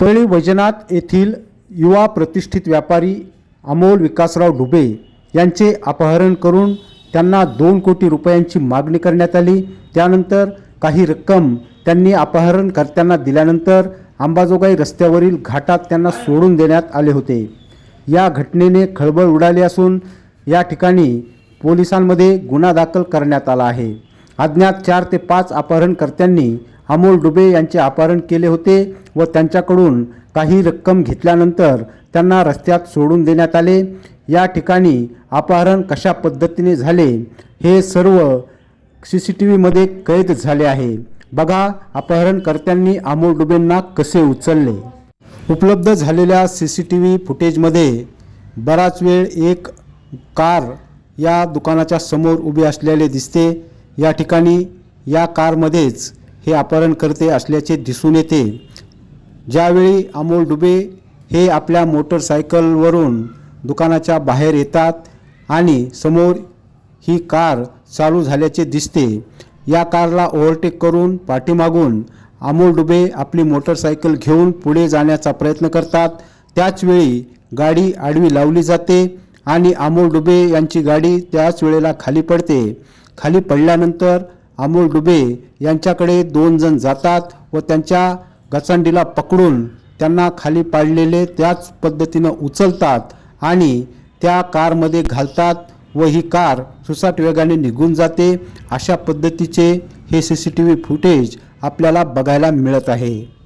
परळी वैजनाथ येथील युवा प्रतिष्ठित व्यापारी अमोल विकासराव डुबे यांचे अपहरण करून त्यांना दोन कोटी रुपयांची मागणी करण्यात आली. त्यानंतर काही रक्कम त्यांनी अपहरणकर्त्यांना दिल्यानंतर अंबाजोगाई रस्त्यावरील घाटात त्यांना सोडून देण्यात आले होते. या घटनेने खळबळ उडाली असून या ठिकाणी पोलिसांमध्ये गुन्हा दाखल करण्यात आला आहे. अज्ञात चार ते पाच अपहरणकर्त्यांनी अमोल डुबे यांचे अपहरण केले होते व त्यांच्याकडून काही रक्कम घेतल्यानंतर त्यांना रस्त्यात सोडून देण्यात आले. या ठिकाणी अपहरण कशा पद्धतीने झाले हे सर्व सी सी टी व्हीमध्ये कैद झाले आहे. बघा अपहरणकर्त्यांनी अमोल डुबेंना कसे उचलले. उपलब्ध झालेल्या सी सी टी व्ही फुटेजमध्ये बराच वेळ एक कार या दुकानाच्या समोर उभी असलेले दिसते. या ठिकाणी या कारमध्येच हे अपहरणकर्ते असल्याचे दिसून येते. ज्यावेळी अमोल डुबे हे आपल्या मोटरसायकलवरून दुकानाच्या बाहेर येतात आणि समोर ही कार चालू झाल्याचे दिसते या कारला ओव्हरटेक करून पाठीमागून अमोल डुबे आपली मोटरसायकल घेऊन पुढे जाण्याचा प्रयत्न करतात. त्याचवेळी गाडी आडवी लावली जाते आणि अमोल डुबे यांची गाडी त्याच वेळेला खाली पडते. खाली पडल्यानंतर अमोल डुबे यांच्याकडे दोन जण जातात व त्यांच्या गचांडीला पकडून त्यांना खाली पाडलेले त्याच पद्धतीनं उचलतात आणि त्या कारमध्ये घालतात व ही कार सुसाट वेगाने निघून जाते. अशा पद्धतीचे हे C C T V footage आपल्याला बघायला मिळत आहे.